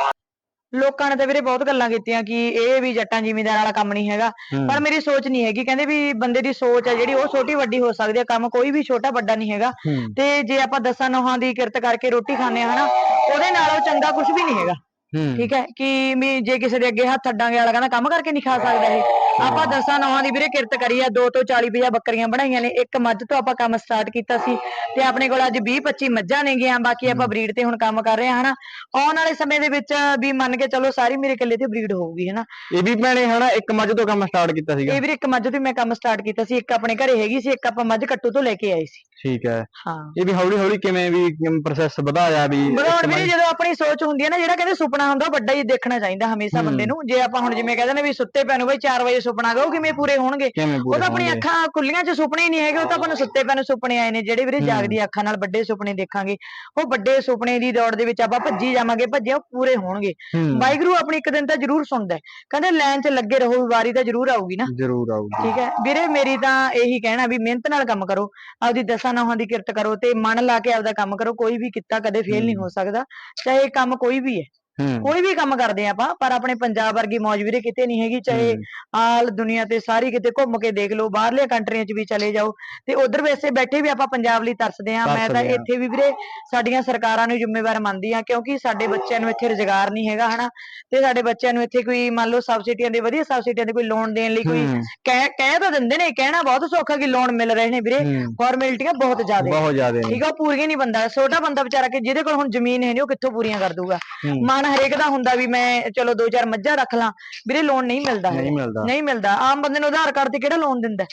ਲੋਕਾਂ ਨੇ ਤਾਂ ਵੀਰੇ ਬਹੁਤ ਗੱਲਾਂ ਕੀਤੀਆਂ ਕਿ ਇਹ ਵੀ ਜੱਟਾਂ ਜ਼ਿਮੀਂਦਾਰ ਵਾਲਾ ਕੰਮ ਨਹੀਂ ਹੈਗਾ। ਹੂੰ, ਪਰ ਮੇਰੀ ਸੋਚ ਨਹੀਂ ਹੈਗੀ ਕਹਿੰਦੇ ਵੀ ਬੰਦੇ ਦੀ ਸੋਚ ਹੈ ਜਿਹੜੀ ਉਹ ਛੋਟੀ ਵੱਡੀ ਹੋ ਸਕਦੀ ਹੈ ਕੰਮ ਕੋਈ ਵੀ ਛੋਟਾ ਵੱਡਾ ਨਹੀਂ ਹੈਗਾ। ਹੂੰ, ਤੇ ਜੇ ਆਪਾਂ ਦਸਾਂ ਨੋਹਾਂ ਦੀ ਕਿਰਤ ਕਰਕੇ ਰੋਟੀ ਖਾਂਦੇ ਹਾਂ ਹਨਾ ਉਹਦੇ ਨਾਲੋਂ ਚੰਗਾ ਕੁਝ ਵੀ ਨਹੀਂ ਹੈਗਾ। ਠੀਕ ਹੈ ਕਿ ਵੀ ਜੇ ਕਿਸੇ ਦੇ ਅੱਗੇ ਹੱਥ ਅੱਡਾਂਗੇ ਵਾਲਾ ਕਹਿੰਦਾ ਕੰਮ ਕਰਕੇ ਨਹੀਂ ਖਾ ਸਕਦਾ ਇਹ। ਆਪਾਂ ਦਸਾਂ ਨੌਹਾਂ ਦੀ ਵੀਰੇ ਕਿਰਤ ਕਰੀ ਆ 2 ਤੋਂ 40 50 ਬੱਕਰੀਆਂ ਬਣਾਈਆਂ ਨੇ ਇੱਕ ਮੱਝ ਤੋਂ ਆਪਾਂ ਕੰਮ ਸਟਾਰਟ ਕੀਤਾ ਸੀ ਤੇ ਆਪਣੇ ਕੋਲ ਅੱਜ 20 25 ਮੱਝਾਂ ਨੇ ਗਿਆ ਬਾਕੀ ਆਪਾਂ ਬਰੀਡ ਤੇ ਹੁਣ ਕੰਮ ਕਰ ਰਹੇ ਹਾਂ ਹਨਾ। ਆਉਣ ਵਾਲੇ ਸਮੇਂ ਦੇ ਵਿੱਚ ਵੀ ਮੰਨ ਕੇ ਚਲੋ ਸਾਰੀ ਮੇਰੇ ਇਕੱਲੇ ਤੇ ਬਰੀਡ ਹੋਊਗੀ ਹਨਾ। ਇਹ ਵੀ ਭੈਣੇ ਹਨਾ ਇੱਕ ਮੱਝ ਤੋਂ ਕੰਮ ਸਟਾਰਟ ਕੀਤਾ ਸੀਗਾ। ਇਹ ਵੀਰੇ ਇੱਕ ਮੱਝ ਤੋਂ ਮੈਂ ਕੰਮ ਸਟਾਰਟ ਕੀਤਾ ਸੀ ਇੱਕ ਆਪਣੇ ਘਰੇ ਹੈਗੀ ਸੀ ਇੱਕ ਆਪਾਂ ਮੱਝ ਕੱਟੂ ਤੋਂ ਲੈ ਕੇ ਆਏ ਸੀ। ਠੀਕ ਹੈ। ਹਾਂ। ਇਹ ਵੀ ਹੌਲੀ ਹੌਲੀ ਕਿਵੇਂ ਵੀ ਪ੍ਰੋਸੈਸ ਵਧਾਇਆ ਵੀ ਬਣਾਉਣ ਵੀਰੇ ਜਦੋਂ ਆਪਣੀ ਸੋਚ ਹੁੰਦੀ ਹੈ ਨਾ ਜਿਹੜਾ ਕਹਿੰਦੇ ਸੁਪਨਾ ਹੁੰਦਾ ਉਹ ਵੱਡਾ ਹੀ ਦੇਖਣਾ ਚਾਹੀਦਾ ਹਮੇਸ਼ਾ ਬੰਦੇ। ਨੂੰ। ਜੇ ਆਪਾਂ ਹੁਣ ਜਿਵੇਂ ਕਹਿੰਦੇ ਨੇ ਵੀ ਸੁੱਤੇ ਪੈ ਨੂੰ ਬਈ 4 ਵਜੇ ਸੁਪਨਾ ਗਾ ਉਹ ਕਿਵੇਂ ਪੂਰੇ ਹੋਣਗੇ? ਕਿਵੇਂ ਉਹ ਪੂਰੇ ਤਾਂ ਆਪਣੀ ਹੋਣਗੇ? ਅੱਖਾਂ ਖੁੱਲੀਆਂ ਚ ਸੁਪਨੇ ਹੀ ਨਹੀਂ ਹੈਗੇ ਉਹ ਤਾਂ ਆਪਾਂ ਨੂੰ ਸੁੱਤੇ ਪੈ ਨੂੰ ਸੁਪਨੇ ਆਏ ਨੇ ਜਿਹੜੇ ਵੀਰੇ। ਜਾਗਦੀ ਅੱਖਾਂ ਨਾਲ ਵੱਡੇ ਸੁਪਨੇ ਦੇਖਾਂਗੇ। ਉਹ ਵੱਡੇ ਸੁਪਨੇ ਦੀ ਦੌੜ ਦੇ ਵਿੱਚ ਆਪਾਂ ਭੱਜੀ ਜਾਵਾਂਗੇ ਭੱਜੇ ਉਹ ਪੂਰੇ ਹੋਣਗੇ। ਹੂੰ, ਵਾਹਿਗੁਰੂ ਆਪਣੀ ਇੱਕ ਦਿਨ ਤਾਂ ਜ਼ਰੂਰ ਸੁਣਦਾ ਹੈ। ਕਹਿੰਦੇ ਲਾਈਨ 'ਚ ਲੱਗੇ ਰਹੋ ਵਾਰੀ ਤਾਂ ਜ਼ਰੂਰ ਆਊਗੀ ਨਾ। ਜ਼ਰੂਰ ਆਊਗੀ। ਠੀਕ ਹੈ। ਵੀਰੇ ਮੇਰੀ ਤਾਂ ਇਹੀ ਕਹਿਣਾ ਵੀ ਮਿਹਨਤ ਨਾਲ ਕੰਮ ਕਰੋ। ਆਪਦੀ ਦਸਾਂ ਨੌਹਾਂ ਦੀ ਕਿਰਤ ਕਰੋ ਤੇ ਮਨ ਲਾ ਕੇ ਆਪਦਾ ਕੰਮ ਕਰੋ। ਕੋਈ ਵੀ ਕਿੱਤਾ ਕਦੇ ਫੇਲ ਨਹੀਂ ਹੂੰ। ਸਕਦਾ। ਚਾਹੇ ਕੰਮ ਕੋਈ ਵੀ ਹੂੰ। ਕੋਈ ਵੀ ਕੰਮ ਕਰਦੇ ਆ ਆਪਾਂ ਪਰ ਆਪਣੇ ਪੰਜਾਬ ਵਰਗੀ ਮੌਜ ਵੀਰੇ ਕਿਤੇ ਨਹੀਂ ਹੈਗੀ ਚਾਹੇ ਹੂੰ, ਆਲ ਦੁਨੀਆ ਤੇ ਸਾਰੀ ਕਿਤੇ ਘੁੰਮ ਕੇ ਦੇਖ ਲਓ ਬਾਹਰਲੀਆਂ ਕੰਟਰੀਆਂ 'ਚ ਵੀ ਚਲੇ ਜਾਓ ਤੇ ਉਧਰ ਵੈਸੇ ਬੈਠੇ ਵੀ ਆਪਾਂ ਪੰਜਾਬ ਲਈ ਤਰਸਦੇ ਆ। ਮੈਂ ਤਾਂ ਹਾਂ। ਇੱਥੇ ਵੀ ਵੀਰੇ ਸਾਡੀਆਂ ਸਰਕਾਰਾਂ ਨੂੰ ਜ਼ਿੰਮੇਵਾਰ ਮੰਨਦੀ ਆ ਕਿਉਂਕਿ ਸਾਡੇ ਬੱਚਿਆਂ ਨੂੰ ਇੱਥੇ ਰੁਜ਼ਗਾਰ ਨਹੀਂ ਹੈਗਾ ਹਨਾ। ਤੇ ਸਾਡੇ ਬੱਚਿਆਂ ਨੂੰ ਇੱਥੇ ਕੋਈ ਮੰਨ ਲਓ ਸਬਸਿਡੀਆਂ ਦੇ ਵਧੀਆ ਸਬਸਿਡੀਆਂ ਦੇ ਕੋਈ ਲੋਨ ਦੇਣ ਲਈ ਕੋਈ ਹੂੰ, ਕਹਿ ਕਹਿ ਤਾਂ ਦਿੰਦੇ ਨੇ ਕਹਿਣਾ ਬਹੁਤ ਸੌਖਾ ਕਿ ਲੋਨ ਮਿਲ ਰਹੇ ਨੇ ਵੀਰੇ। ਹੂੰ, ਫਾਰਮੈਲਿਟੀਆਂ ਬਹੁਤ ਜ਼ਿਆਦਾ। ਬਹੁਤ ਜ਼ਿਆਦਾ ਠੀਕ ਆ ਪੂਰੀਆਂ ਨਹੀਂ ਬੰਦਾ ਛੋਟਾ ਬੰਦਾ ਵਿਚਾਰਾ ਕਿ ਜਿਹਦੇ ਕੋਲ ਹੁਣ ਜ਼ਮੀਨ ਹੈ ਨਹੀਂ ਉਹ ਕਿੱਥੋਂ ਪੂਰੀਆਂ ਕਰ ਦੂਗਾ ਹੂੰ, ਮਨ ਹਰੇਕ ਦਾ ਹੁੰਦਾ ਵੀ ਮੈਂ ਚਲੋ ਦੋ ਚਾਰ ਮੱਝਾਂ ਰੱਖ ਲਾਂ। ਵੀਰੇ ਲੋਨ ਨਹੀਂ ਮਿਲਦਾ ਨਹੀਂ। ਮਿਲਦਾ। ਨਹੀਂ ਮਿਲਦਾ। ਆਮ ਬੰਦੇ ਨੂੰ ਆਧਾਰ ਕਾਰਡ ਤੇ ਕਿਹੜਾ ਲੋਨ ਦਿੰਦਾ?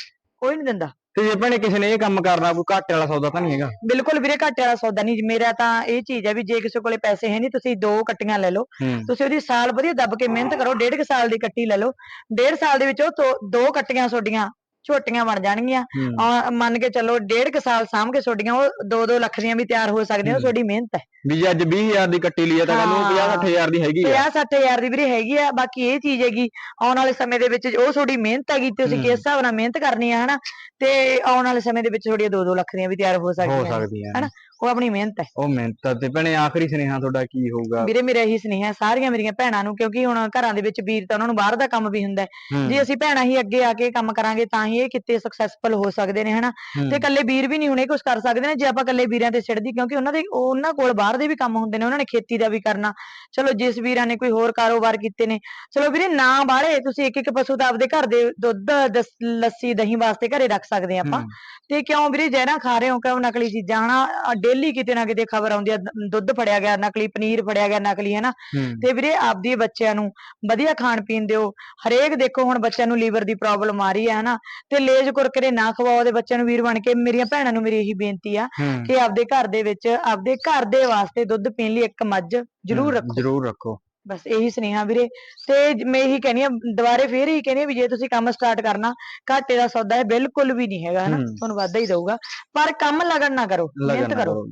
ਕੋਈ ਨਹੀਂ ਦਿੰਦਾ। ਤੇ ਜੇ ਭੈਣੇ ਕਿਸੇ ਨੇ ਇਹ ਕੰਮ ਕਰਨਾ ਕੋਈ ਘਾਟੇ ਵਾਲਾ ਸੌਦਾ ਤਾਂ ਨਹੀਂ ਹੈਗਾ? ਬਿਲਕੁਲ ਵੀਰੇ ਘਾਟੇ ਵਾਲਾ ਸੌਦਾ ਨਹੀਂ। ਮੇਰਾ ਤਾਂ ਇਹ ਚੀਜ਼ ਹੈ ਵੀ ਜੇ ਕਿਸੇ ਕੋਲੇ ਪੈਸੇ ਹੈ ਨਹੀਂ ਤੁਸੀਂ ਦੋ ਕੱਟੀਆਂ ਲੈ ਲਓ। ਤੁਸੀਂ ਉਹਦੀ ਸਾਲ ਵਧੀਆ ਦੱਬ ਕੇ ਮਿਹਨਤ ਕਰੋ। ਡੇਢ ਕੁ ਸਾਲ ਦੀ ਕੱਟੀ ਲੈ ਲਓ। ਡੇਢ ਸਾਲ ਦੇ ਵਿੱਚ ਉਹ ਦੋ ਕੱਟੀਆਂ ਤੁਹਾਡੀਆਂ ਝੋਟੀਆਂ ਬਣ ਜਾਣਗੀਆਂ ਹੂੰ, ਆ ਮੰਨ ਕੇ ਚੱਲੋ ਡੇਢ ਕੁ ਸਾਲ ਸਾਂਭ ਕੇ ਤੁਹਾਡੀਆਂ ਉਹ 2-2 ਲੱਖ ਦੀਆਂ ਵੀ ਤਿਆਰ ਹੋ ਸਕਦੀਆਂ ਉਹ ਹੂੰ। ਤੁਹਾਡੀ ਮਿਹਨਤ ਹੈ ਵੀ ਜੇ ਅੱਜ 20000 ਦੀ ਕੱਟੀ ਲਈ ਹੈ ਤਾਂ ਕੱਲ ਨੂੰ 50 ਹਾਂ। 60000 ਦੀ ਹੈਗੀ ਆ 50 ਹਜ਼ਾਰ ਦੀ ਵੀਰੇ ਹੈਗੀ ਆ ਬਾਕੀ ਇਹ ਚੀਜ਼ ਹੈਗੀ ਆਉਣ ਵਾਲੇ ਸਮੇਂ ਦੇ ਵਿੱਚ ਉਹ ਤੁਹਾਡੀ ਮਿਹਨਤ ਹੈਗੀ ਤੇ ਤੁਸੀਂ ਹੂੰ। ਕਿਸ ਹਿਸਾਬ ਨਾਲ ਮਿਹਨਤ ਕਰਨੀ ਆ ਹਨਾ ਤੇ ਆਉਣ ਵਾਲੇ ਸਮੇਂ ਦੇ ਵਿੱਚ ਤੁਹਾਡੀਆਂ 2-2 ਲੱਖ ਦੀਆਂ ਵੀ ਤਿਆਰ ਹੋ ਹੋ। ਸਕਦੀਆਂ ਹਨਾ? ਉਹ ਆਪਣੀ ਮਿਹਨਤ ਹੈ। ਉਹ ਮਿਹਨਤ ਤੇ ਭੈਣੇ ਆਖਰੀ ਸੁਨੇਹਾ ਤੁਹਾਡਾ ਕੀ ਹੋਊਗਾ? ਵੀਰੇ ਮੇਰਾ ਇਹੀ ਸੁਨੇਹਾ ਸਾਰੀਆਂ ਮੇਰੀਆਂ ਭੈਣਾਂ ਨੂੰ ਕਿਉਂਕਿ ਹੁਣ ਘਰਾਂ ਦੇ ਵਿੱਚ ਵੀਰ ਤਾਂ ਉਹਨਾਂ ਨੂੰ ਬਾਹਰ ਦਾ ਕੰਮ ਵੀ ਹੁੰਦਾ ਜੇ ਅਸੀਂ ਭੈਣਾਂ ਹੀ ਅੱਗੇ ਆ ਕੇ ਕੰਮ ਕਰਾਂਗੇ ਤਾਂ ਹੀ ਇਹ ਕਿਤੇ ਸਕਸੈਸਫੁਲ ਹੋ ਸਕਦੇ ਨੇ ਹਨਾ? ਤੇ ਇਕੱਲੇ ਵੀਰ ਵੀ ਨਹੀਂ ਹੁਣੇ ਕੁਝ ਕਰ ਸਕਦੇ ਨੇ ਜੇ ਆਪਾਂ ਇਕੱਲੇ ਵੀਰਾਂ ਤੇ ਛੱਡਦੀ ਕਿਉਂਕਿ ਉਹਨਾਂ ਦੇ ਉਹਨਾਂ ਕੋਲ ਬਾਹਰ ਦੇ ਵੀ ਕੰਮ ਹੁੰਦੇ ਨੇ ਉਹਨਾਂ ਨੇ ਖੇਤੀ ਦਾ ਵੀ ਕਰਨਾ। ਚਲੋ ਜਿਸ ਵੀਰਾਂ ਨੇ ਕੋਈ ਹੋਰ ਕਾਰੋਬਾਰ ਕੀਤੇ ਨੇ। ਚਲੋ ਵੀਰੇ ਨਾ ਬਾਹਲੇ ਤੁਸੀਂ ਇੱਕ ਇੱਕ ਪਸ਼ੂ ਤਾਂ ਆਪਦੇ ਘਰ ਦੇ ਦੁੱਧ ਲੱਸੀ ਦਹੀਂ ਵਾਸਤੇ ਘਰੇ ਰੱਖ ਸਕਦੇ ਆਪਾਂ। ਤੇ ਕਿਉਂ ਵੀਰੇ ਜ਼ਹਿਰਾਂ ਖਾ ਰਹੇ ਹੋ ਕਿਉਂ ਨਕਲੀ ਚੀਜ਼ਾਂ ਹਨਾ? ਡੇਲੀ ਕਿਤੇ ਨਾ ਕਿਤੇ ਖਬਰ ਆਉਂਦੀ ਆ ਦ- ਦੁੱਧ ਫੜਿਆ ਗਿਆ ਨਕਲੀ ਪਨੀਰ ਫੜਿਆ ਗਿਆ ਨਕਲੀ ਹੂੰ, ਤੇ ਵੀਰੇ ਆਪਦੀ ਬੱਚਿਆਂ ਨੂੰ ਵਧੀਆ ਖਾਣ ਪੀਣ ਦਿਓ। ਹਰੇਕ ਦੇਖੋ ਹੁਣ ਬੱਚਿਆਂ ਨੂੰ ਲੀਵਰ ਦੀ ਪ੍ਰੋਬਲਮ ਆ ਰਹੀ ਹੈ ਹਨਾ? ਤੇ ਲੇਜ ਕੁਰਕਰੇ ਨਾ ਖਵਾਓ ਉਹਦੇ ਬੱਚਿਆਂ ਨੂੰ ਵੀਰ ਬਣ ਕੇ ਮੇਰੀਆਂ ਭੈਣਾਂ ਨੂੰ ਮੇਰੀ ਇਹੀ ਬੇਨਤੀ ਆ ਕਿ ਆਪਦੇ ਘਰ ਦੇ ਵਿੱਚ ਆਪਦੇ ਘਰ ਦੇ ਵਾਸਤੇ ਦੁੱਧ ਪੀਣ ਲਈ ਇੱਕ ਮੱਝ ਜ਼ਰੂਰ ਰੱਖੋ। ਜ਼ਰੂਰ ਰੱਖੋ। ਬਸ ਇਹੀ ਸੁਨੇਹਾ ਵੀਰੇ। ਤੇ ਮੈਂ ਇਹੀ ਕਹਿੰਦੀ ਆ ਦੁਬਾਰੇ ਫੇਰ ਇਹੀ ਕਹਿੰਦੀ ਆ ਵੀ ਜੇ ਤੁਸੀਂ ਕੰਮ ਸਟਾਰਟ ਕਰਨਾ ਘਾਟੇ ਦਾ ਸੌਦਾ ਹੈ ਬਿਲਕੁਲ ਵੀ ਨਹੀਂ ਹੈਗਾ ਹਨਾ। ਤੁਹਾਨੂੰ ਵਾਧਾ ਹੀ ਦਊਗਾ। ਪਰ ਕੰਮ ਲਗਨ ਨਾ ਕਰੋ ਮਿਹਨਤ ਕਰੋ।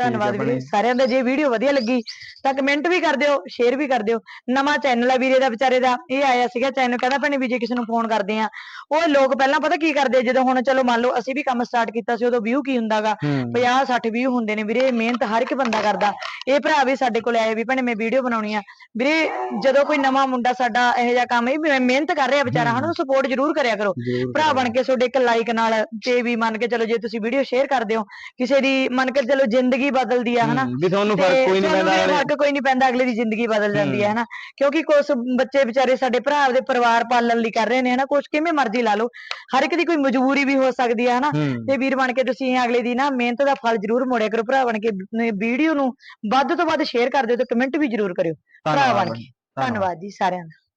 ਧੰਨਵਾਦ। ਵੀਰੇ ਸਾਰਿਆਂ ਦਾ ਜੇ ਵੀਡੀਓ ਵਧੀਆ ਲੱਗੀ ਤਾਂ ਕਮੈਂਟ ਵੀ ਕਰ ਦਿਓ ਸ਼ੇਅਰ ਵੀ ਕਰ ਦਿਓ। ਨਵਾਂ ਚੈਨਲ ਆ ਵੀਰੇ ਦਾ ਵਿਚਾਰੇ ਦਾ ਇਹ ਆਇਆ ਸੀਗਾ ਚੈਨਲ ਕਹਿੰਦਾ ਭੈਣੇ ਵੀ ਜੇ ਕਿਸੇ ਨੂੰ ਫੋਨ ਕਰਦੇ ਆ। ਉਹ ਲੋਕ ਪਹਿਲਾਂ ਪਤਾ ਕੀ ਕਰਦੇ ਜਦੋਂ ਹੁਣ ਚਲੋ ਮੰਨ ਲਓ ਅਸੀਂ ਵੀ ਕੰਮ ਸਟਾਰਟ ਕੀਤਾ ਸੀ ਉਦੋਂ ਵਿਊ ਕੀ ਹੁੰਦਾਗਾ? ਹੂੰ। 50 60 ਵਿਊ ਹੁੰਦੇ ਨੇ ਵੀਰੇ ਮਿਹਨਤ ਹਰ ਇੱਕ ਬੰਦਾ ਕਰਦਾ। ਇਹ ਭਰਾ ਵੀ ਸਾਡੇ ਕੋਲ ਆਏ ਵੀ ਭੈਣੇ ਮੈਂ ਵੀਡੀਓ ਬਣਾਉਣੀ ਆ। ਵੀਰੇ ਜਦੋਂ ਕੋਈ ਨਵਾਂ ਮੁੰਡਾ ਸਾਡਾ ਇਹੋ ਜਿਹਾ ਕੰਮ ਇਹ ਮਿਹਨਤ ਕਰ ਰਿਹਾ ਵਿਚਾਰਾ ਹੂੰ। ਹਨਾ ਸਪੋਰਟ ਜ਼ਰੂਰ ਕਰਿਆ ਕਰੋ। ਭਰਾ। ਬਣ ਕੇ ਤੁਹਾਡੇ ਇੱਕ ਲਾਈਕ ਨਾਲ ਤੇ ਵੀ ਮੰਨ ਕੇ ਚਲੋ ਜੇ ਤੁਸੀਂ ਵੀਡੀਓ ਸ਼ੇਅਰ ਕਰਦੇ ਹੋ ਕਿਸੇ ਦੀ ਮੰਨ ਕੇ ਚਲੋ ਜ਼ਿੰਦਗੀ ਬਦਲਦੀ ਆ ਹਨਾ? ਵੀ ਤੁਹਾਨੂੰ ਫ਼ਰਕ ਕੋਈ ਨਹੀਂ ਪੈਂਦਾ ਫ਼ਰਕ ਕੋਈ ਨਹੀਂ ਪੈਂਦਾ ਅਗਲੇ ਦੀ ਜ਼ਿੰਦਗੀ ਬਦਲ ਜਾਂਦੀ ਹੈ। ਹਨਾ? ਕਿਉਂਕਿ ਕੁਝ ਬੱਚੇ ਵਿਚਾਰੇ ਸਾਡੇ ਭਰਾ ਦੇ ਪਰਿਵਾਰ ਪਾਲਣ ਲਈ ਕਰ ਰਹੇ ਨੇ ਹਨਾ? ਕੁਝ ਕਿਵੇਂ ਮਰਜ਼ੀ ਲਾ ਲਓ। ਹਰ ਇੱਕ ਦੀ ਕੋਈ ਮਜਬੂਰੀ ਵੀ ਹੋ ਸਕਦੀ ਹੈ ਹਨਾ? ਤੇ ਵੀਰ ਬਣ ਕੇ ਤੁਸੀਂ ਅਗਲੇ ਦੀ ਨਾ ਮਿਹਨਤ ਦਾ ਫਲ ਜ਼ਰੂਰ ਮੋੜਿਆ ਕਰੋ ਭਰਾ ਬਣ ਕੇ ਵੀਡੀਓ ਨੂੰ ਵੱਧ ਤੋਂ ਵੱਧ ਸ਼ੇਅਰ ਕਰ ਦਿਓ ਤੇ ਕਮੈਂਟ ਵੀ ਜ਼ਰੂਰ ਕਰਿਓ। ਭਰਾ ਬਣ ਕੇ। ਧੰਨਵਾਦ ਜੀ ਸਾਰਿਆਂ ਦਾ।